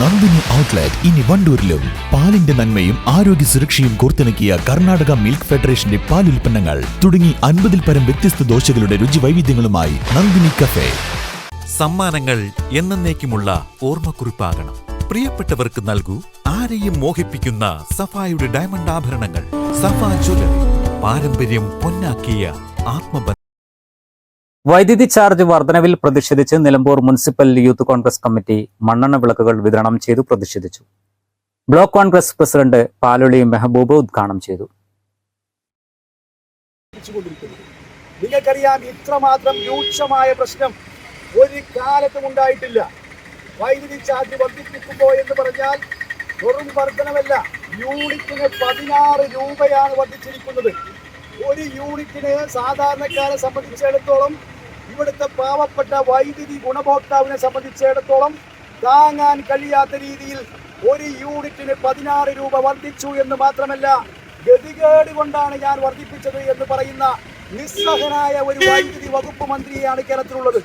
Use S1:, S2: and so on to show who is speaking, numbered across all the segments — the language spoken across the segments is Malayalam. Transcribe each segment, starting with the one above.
S1: നന്ദിനി ഔട്ട്ലെറ്റ് ഇനി വണ്ടൂരിലും. പാലിന്റെ നന്മയും ആരോഗ്യ സുരക്ഷയും കോർത്തിണക്കിയ കർണാടക മിൽക്ക് ഫെഡറേഷന്റെ പാൽ ഉൽപ്പന്നങ്ങൾ തുടങ്ങി അൻപതിൽ പരം വ്യത്യസ്ത ദോശകളുടെ രുചി വൈവിധ്യങ്ങളുമായി നന്ദിനി കഫേ.
S2: സമ്മാനങ്ങൾ എന്നേക്കുമുള്ള ഓർമ്മക്കുറിപ്പാകണം. പ്രിയപ്പെട്ടവർക്ക് നൽകൂ ആരെയും മോഹിപ്പിക്കുന്ന സഫായുടെ ഡയമണ്ട് ആഭരണങ്ങൾ. സഫ ജ്വല്ലറി. പാരമ്പര്യം പൊന്നാക്കിയ ആത്മബന്ധം.
S3: വൈദ്യുതി ചാർജ് വർധനവിൽ പ്രതിഷേധിച്ച് Nilambur municipal youth Congress committee മണ്ണെണ്ണ വിളക്കുകൾ വിതരണം ചെയ്തു പ്രതിഷേധിച്ചു. ബ്ലോക്ക് കോൺഗ്രസ് പ്രസിഡന്റ് പാലൊളി മെഹബൂബ് ഉദ്ഘാടനം ചെയ്തു.
S4: നിങ്ങൾക്കറിയാം ഇത്രമാത്രം രൂക്ഷമായ പ്രശ്നം ഒരു കാലത്തും ഉണ്ടായിട്ടില്ല. വൈദ്യുതി ചാർജ് വർദ്ധിപ്പിക്കുമ്പോൾ എന്ന് പറഞ്ഞാൽ വെറും വർധനമല്ല യൂണിറ്റിന് പതിനാറ് രൂപയാണ് വർദ്ധിച്ചിരിക്കുന്നത്. ഒരു യൂണിറ്റിന് സാധാരണക്കാരെ സംബന്ധിച്ചിടത്തോളം ഇവിടുത്തെ പാവപ്പെട്ട വൈദ്യുതി ഗുണഭോക്താവിനെ സംബന്ധിച്ചിടത്തോളം താങ്ങാൻ കഴിയാത്ത രീതിയിൽ ഒരു യൂണിറ്റിന് പതിനാറ് രൂപ വർദ്ധിച്ചു എന്ന് മാത്രമല്ല ഗതികേട് കൊണ്ടാണ് ഞാൻ വർദ്ധിപ്പിച്ചത് എന്ന് പറയുന്ന നിസ്സഹനായ ഒരു വൈദ്യുതി വകുപ്പ് മന്ത്രിയാണ് കേരളത്തിലുള്ളത്.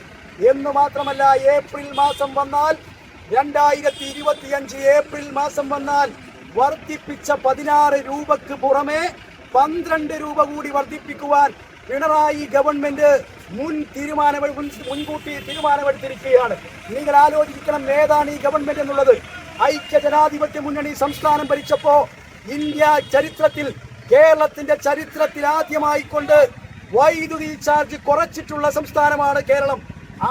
S4: എന്ന് മാത്രമല്ല ഏപ്രിൽ മാസം വന്നാൽ രണ്ടായിരത്തി ഇരുപത്തിയഞ്ച് ഏപ്രിൽ മാസം വന്നാൽ വർദ്ധിപ്പിച്ച പതിനാറ് രൂപക്ക് പുറമെ പന്ത്രണ്ട് രൂപ കൂടി വർദ്ധിപ്പിക്കുവാൻ പിണറായി ഗവൺമെന്റ് മുൻ തീരുമാനം മുൻകൂട്ടി തീരുമാനമെടുത്തിരിക്കുകയാണ്. നിങ്ങൾ ആലോചിക്കണം ഏതാണ് ഈ ഗവൺമെന്റ് എന്നുള്ളത്. ഐക്യ ജനാധിപത്യ മുന്നണി സംസ്ഥാനം ഭരിച്ചപ്പോ ഇന്ത്യ ചരിത്രത്തിൽ കേരളത്തിന്റെ ചരിത്രത്തിൽ ആദ്യമായിക്കൊണ്ട് വൈദ്യുതി ചാർജ് കുറച്ചിട്ടുള്ള സംസ്ഥാനമാണ് കേരളം.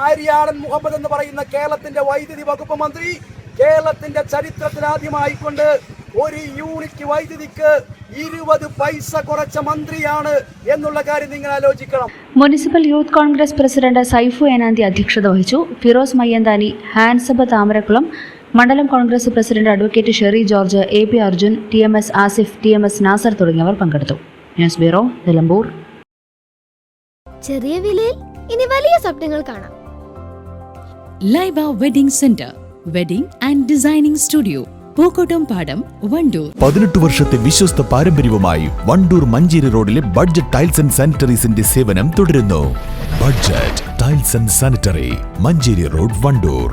S4: ആര്യാടൻ മുഹമ്മദ് എന്ന് പറയുന്ന കേരളത്തിന്റെ വൈദ്യുതി വകുപ്പ് മന്ത്രി കേരളത്തിന്റെ ചരിത്രത്തിൽ ആദ്യമായിക്കൊണ്ട് ഒരു യൂണിറ്റ് വൈദ്യുതിക്ക് ഇരുപത് പൈസ കുറച്ച മന്ത്രിയാണ് എന്നുള്ള കാര്യം നിങ്ങൾ ആലോചിക്കണം.
S5: Municipal youth Congress president Saifu Enanthi അധ്യക്ഷത വഹിച്ചു. ഫിറോസ് മയ്യന്താനി ഹാൻസബ താമരക്കുളം മണ്ഡലം Congress president advocate Sherry George A P Arjun T M S Asif T M S Nasar തുടങ്ങിയവർ പങ്കെടുത്തു. News bureau Nilambur.
S6: ചെറിയ വിലയിൽ ഇനി വലിയ സ്വപ്നങ്ങൾ കാണാം.
S7: Laiba wedding centre wedding and designing studio Pookkottumpadam Wandoor.
S1: പതിനെട്ട് വർഷത്തെ വിശ്വസ്ത പാരമ്പര്യവുമായി വണ്ടൂർ മഞ്ചേരി റോഡിലെ ബഡ്ജറ്റ് ടൈൽസ് ആൻഡ് സാനിറ്ററീസിന്റെ സേവനം തുടരുന്നു. Budget tiles and sanitary Manjeri road Wandoor.